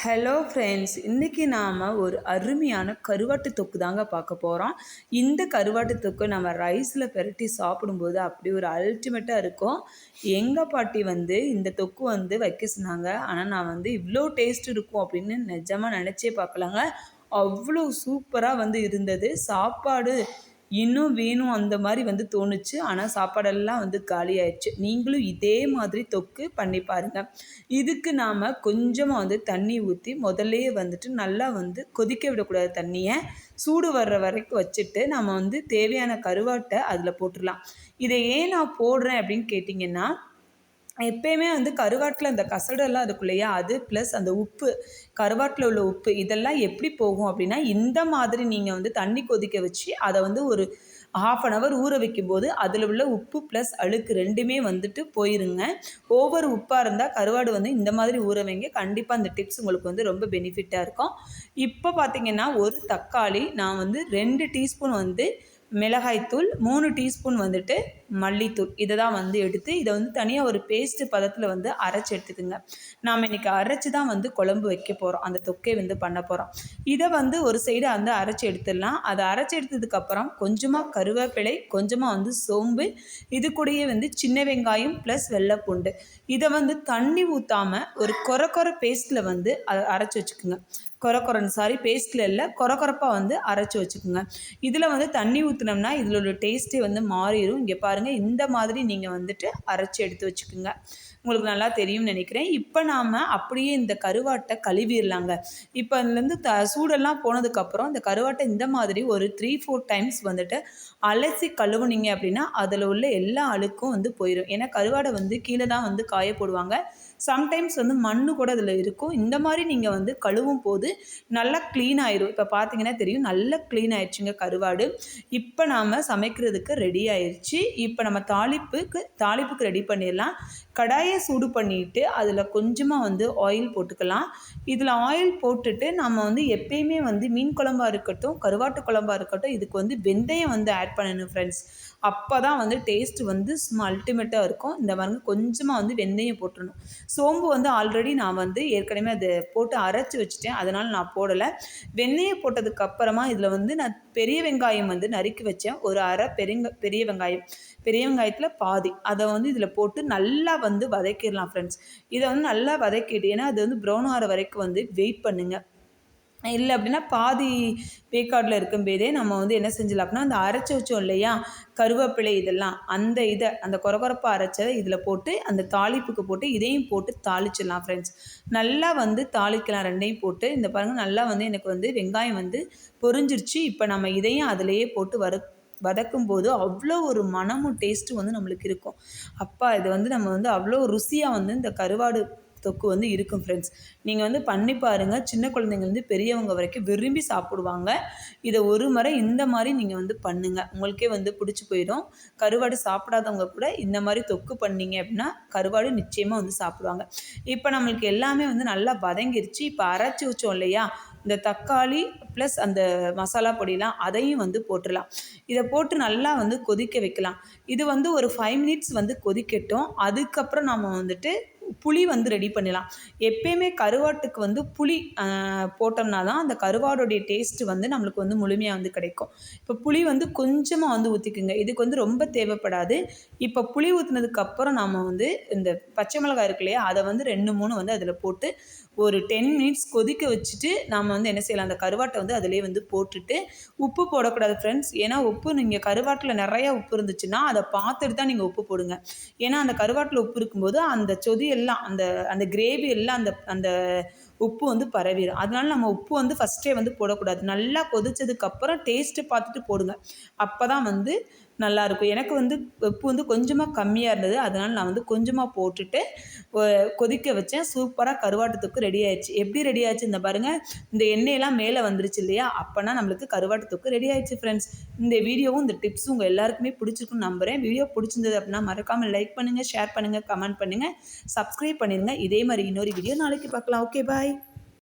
Hello friends இன்றைக்கி நாம் ஒரு அருமையான கருவாட்டு தொக்கு தாங்க பார்க்க போகிறோம் இந்த கருவாட்டு தொக்கு நம்ம ரைஸில் பெரட்டி சாப்பிடும்போது அப்படி ஒரு அல்டிமேட்டாக இருக்கும். எங்கள் பாட்டி வந்து இந்த தொக்கு வந்து வைக்க சொன்னாங்க. ஆனால் நான் வந்து இவ்வளோ டேஸ்ட் இருக்கும் அப்படின்னு நிஜமாக நினச்சே பார்க்கலாங்க. அவ்வளோ சூப்பராக வந்து இருந்தது. சாப்பாடு இன்னும் வேணும் அந்த மாதிரி வந்து தோணுச்சு. ஆனால் சாப்பாடெல்லாம் வந்து காலி ஆயிடுச்சு நீங்களும் இதே மாதிரி தொக்கு பண்ணி பாருங்கள் இதுக்கு நாம் கொஞ்சமாக வந்து தண்ணி ஊற்றி முதல்லையே வந்துட்டு நல்லா வந்து கொதிக்க விடக்கூடாது தண்ணியை. சூடு வர்ற வரைக்கும் வச்சுட்டு நம்ம வந்து தேவையான கருவாட்டை அதில் போட்டுடலாம். இதை ஏன் நான் போடுறேன் அப்படின்னு கேட்டிங்கன்னா எப்பயுமே வந்து கருவாட்டில் அந்த கசடெல்லாம் அதுக்குள்ளேயா அது ப்ளஸ் அந்த உப்பு கருவாட்டில் உள்ள உப்பு இதெல்லாம் எப்படி போகும் அப்படின்னா இந்த மாதிரி நீங்கள் வந்து தண்ணி கொதிக்க வச்சு அதை வந்து ஒரு ஹாஃப் அன் ஹவர் ஊற வைக்கும்போது அதில் உள்ள உப்பு ப்ளஸ் அழுக்கு ரெண்டுமே வந்துட்டு போயிருங்க. ஓவர் உப்பாக இருந்தால் கருவாடு வந்து இந்த மாதிரி ஊற வைங்க. கண்டிப்பாக அந்த டிப்ஸ் உங்களுக்கு வந்து ரொம்ப பெனிஃபிட்டாக இருக்கும். இப்போ பார்த்தீங்கன்னா ஒரு தக்காளி நான் வந்து ரெண்டு டீஸ்பூன் வந்து மிளகாய்த்தூள் மூணு டீஸ்பூன் வந்துட்டு மல்லித்தூள். இதை தான் வந்து எடுத்து இதை வந்து தனியாக ஒரு பேஸ்ட்டு பதத்தில் வந்து அரைச்சி எடுத்துக்குங்க. நாம் இன்றைக்கி அரைச்சி தான் வந்து குழம்பு வைக்க போகிறோம் அந்த தொக்கை வந்து பண்ண போகிறோம் இதை வந்து ஒரு சைடு வந்து அரைச்சி எடுத்துடலாம். அதை அரைச்சி எடுத்ததுக்கப்புறம் கொஞ்சமாக கருவேப்பிலை கொஞ்சமாக வந்து சோம்பு இது கூடயே வந்து சின்ன வெங்காயம் ப்ளஸ் வெள்ளைப்பூண்டு. இதை வந்து தண்ணி ஊற்றாமல் ஒரு கொர கொர பேஸ்ட்டில் வந்து அதை அரைச்சி வச்சுக்கோங்க. கொரன்னு சாரி பேஸ்ட்டில் இல்லை கொர கொரப்பாக வந்து அரைச்சி வச்சுக்கோங்க. இதில் வந்து தண்ணி ஊற்றினோம்னா இதில் உள்ள டேஸ்ட்டே வந்து மாறிடும் இங்கே பாருங்கள் இந்த மாதிரி நீங்கள் வந்துட்டு அரைச்சி எடுத்து வச்சுக்கோங்க. உங்களுக்கு நல்லா தெரியும்னு நினைக்கிறேன். இப்போ நாம் அப்படியே இந்த கருவாட்டை கழுவிடலாங்க. இப்போ அதுலேருந்து த சூடெல்லாம் போனதுக்கப்புறம் இந்த கருவாட்டை இந்த மாதிரி ஒரு த்ரீ ஃபோர் டைம்ஸ் வந்துட்டு அலசி கழுவுனீங்க அப்படின்னா அதில் உள்ள எல்லா அழுக்கும் வந்து போயிடும் ஏன்னா கருவாடை வந்து கீழே தான் வந்து காய போடுவாங்க சம்டைம்ஸ் வந்து மண்ணு கூட அதில் இருக்கும். இந்த மாதிரி நீங்கள் வந்து கழுவும் போது நல்லா க்ளீன் ஆயிரும். இப்போ பார்த்தீங்கன்னா தெரியும் நல்லா க்ளீன் ஆயிடுச்சுங்க கருவாடு. இப்போ நாம் சமைக்கிறதுக்கு ரெடி ஆயிடுச்சு இப்போ நம்ம தாளிப்புக்கு தாளிப்புக்கு ரெடி பண்ணிடலாம். கடாயை சூடு பண்ணிவிட்டு அதில் கொஞ்சமாக வந்து ஆயில் போட்டுக்கலாம். இதில் ஆயில் போட்டுட்டு நம்ம வந்து எப்பயுமே வந்து மீன் குழம்பாக இருக்கட்டும் கருவாட்டு குழம்பாக இருக்கட்டும் இதுக்கு வந்து வெந்தயம் வந்து ஆட் பண்ணணும் ஃப்ரெண்ட்ஸ் அப்போ தான் வந்து டேஸ்ட் வந்து சும்மா அல்டிமேட்டாக இருக்கும். இந்த மாதிரி கொஞ்சமாக வந்து வெந்தயம் போட்டுடணும் சோம்பு வந்து ஆல்ரெடி நான் வந்து ஏற்கனவே அதை போட்டு அரைச்சி வச்சுட்டேன். அதனால் நான் போடலை. வெந்தயம் போட்டதுக்கப்புறமா இதில் வந்து நான் பெரிய வெங்காயம் வந்து நறுக்கி வச்சேன். ஒரு அரை பெருங்க பெரிய வெங்காயம். பெரிய வெங்காயத்தில் பாதி. அதை வந்து இதில் போட்டு நல்லா வந்து வதக்கிடலாம் ஃப்ரெண்ட்ஸ் இதை வந்து நல்லா வதக்கிட்டு ஏன்னா அது வந்து ப்ரௌன் ஆகிற வரைக்கும் வந்து வெயிட் பண்ணுங்கள் இல்லை அப்படின்னா பாதி வேக்காடில் இருக்கும்போதே நம்ம வந்து என்ன செஞ்சிடலாம் அப்படின்னா அந்த அரைச்சி வச்சோம் இல்லையா கருவேப்பிலை இதெல்லாம் அந்த இதை அந்த குறகுறப்பாக அரைச்சதை இதில் போட்டு அந்த தாளிப்புக்கு போட்டு இதையும் போட்டு தாளிச்சிடலாம் ஃப்ரெண்ட்ஸ் நல்லா வந்து தாளிக்கலாம் ரெண்டையும் போட்டு. இந்த பாருங்கள் நல்லா வந்து எனக்கு வந்து வெங்காயம் வந்து பொரிஞ்சிருச்சு. இப்போ நம்ம இதையும் அதிலேயே போட்டு வறு வதக்கும் போது அவ்வளோ ஒரு மனமும் டேஸ்ட்டும் வந்து நம்மளுக்கு இருக்கும். அப்பா இது வந்து நம்ம வந்து அவ்வளோ ருசியாக வந்து இந்த கருவாடு தொக்கு வந்து இருக்கும் ஃப்ரெண்ட்ஸ் நீங்கள் வந்து பண்ணி பாருங்கள் சின்ன குழந்தைங்கலேருந்து பெரியவங்க வரைக்கும் விரும்பி சாப்பிடுவாங்க. இதை ஒரு முறை இந்த மாதிரி நீங்கள் வந்து பண்ணுங்கள் உங்களுக்கே வந்து பிடிச்சி போயிடும். கருவாடு சாப்பிடாதவங்க கூட இந்த மாதிரி தொக்கு பண்ணிங்க அப்படின்னா கருவாடு நிச்சயமாக வந்து சாப்பிடுவாங்க. இப்போ நம்மளுக்கு எல்லாமே வந்து நல்லா வதங்கிருச்சு. இப்போ அரைச்சி வச்சோம் இல்லையா? இந்த தக்காளி ப்ளஸ் அந்த மசாலா பொடியெலாம் அதையும் வந்து போட்டுடலாம். இதை போட்டு நல்லா வந்து கொதிக்க வைக்கலாம். இது வந்து ஒரு ஃபைவ் மினிட்ஸ் வந்து கொதிக்கட்டும். அதுக்கப்புறம் நம்ம வந்துட்டு புளி வந்து ரெடி பண்ணிடலாம். எப்பயுமே கருவாட்டுக்கு வந்து புளி போட்டோம்னா தான் அந்த கருவாடோடைய டேஸ்ட்டு வந்து நம்மளுக்கு வந்து முழுமையாக வந்து கிடைக்கும். இப்போ புளி வந்து கொஞ்சமாக வந்து ஊற்றிக்குங்க இதுக்கு வந்து ரொம்ப தேவைப்படாது. இப்போ புளி ஊற்றினதுக்கப்புறம் நாம் வந்து இந்த பச்சை மிளகாய் இருக்கு இல்லையா அதை வந்து ரெண்டு மூணு வந்து அதில் போட்டு ஒரு டென் மினிட்ஸ் கொதிக்க வச்சுட்டு நம்ம வந்து என்ன செய்யலாம்? அந்த கருவாட்டை வந்து அதிலே வந்து போட்டுட்டு உப்பு போடக்கூடாது ஃப்ரெண்ட்ஸ் ஏன்னா உப்பு நீங்கள் கருவாட்டில் நிறையா உப்பு இருந்துச்சுன்னா அதை பார்த்துட்டு தான் நீங்கள் உப்பு போடுங்க. ஏன்னா அந்த கருவாட்டில் உப்பு இருக்கும்போது அந்த சொதி எல்லாம் அந்த அந்த கிரேவி எல்லாம் அந்த அந்த உப்பு வந்து பரவிடும் அதனால நம்ம உப்பு வந்து ஃபஸ்ட்டே வந்து போடக்கூடாது. நல்லா கொதிச்சதுக்கப்புறம் டேஸ்ட்டு பார்த்துட்டு போடுங்க. அப்போ தான் வந்து நல்லாயிருக்கும் எனக்கு வந்து உப்பு வந்து கொஞ்சமாக கம்மியாக இருந்தது. அதனால் நான் வந்து கொஞ்சமாக போட்டுட்டு கொதிக்க வச்சேன். சூப்பராக கருவாட்டு ரெடி ஆயிடுச்சு. எப்படி ரெடி ஆச்சு? இந்த பாருங்கள் இந்த எண்ணெயெல்லாம் மேலே வந்துருச்சு இல்லையா? அப்போனா நம்மளுக்கு கருவாட்டு தொக்கு ரெடி ஆயிடுச்சு ஃப்ரெண்ட்ஸ் இந்த வீடியோவும் இந்த டிப்ஸும் உங்கள் எல்லாருக்குமே பிடிச்சிருக்குன்னு நம்புகிறேன் வீடியோ பிடிச்சிருந்தது அப்படின்னா மறக்காமல் லைக் பண்ணுங்கள் ஷேர் பண்ணுங்கள் கமெண்ட் பண்ணுங்கள் சப்ஸ்கிரைப் பண்ணிடுங்க இதே மாதிரி இன்னொரு வீடியோ நாளைக்கு பார்க்கலாம். Okay bye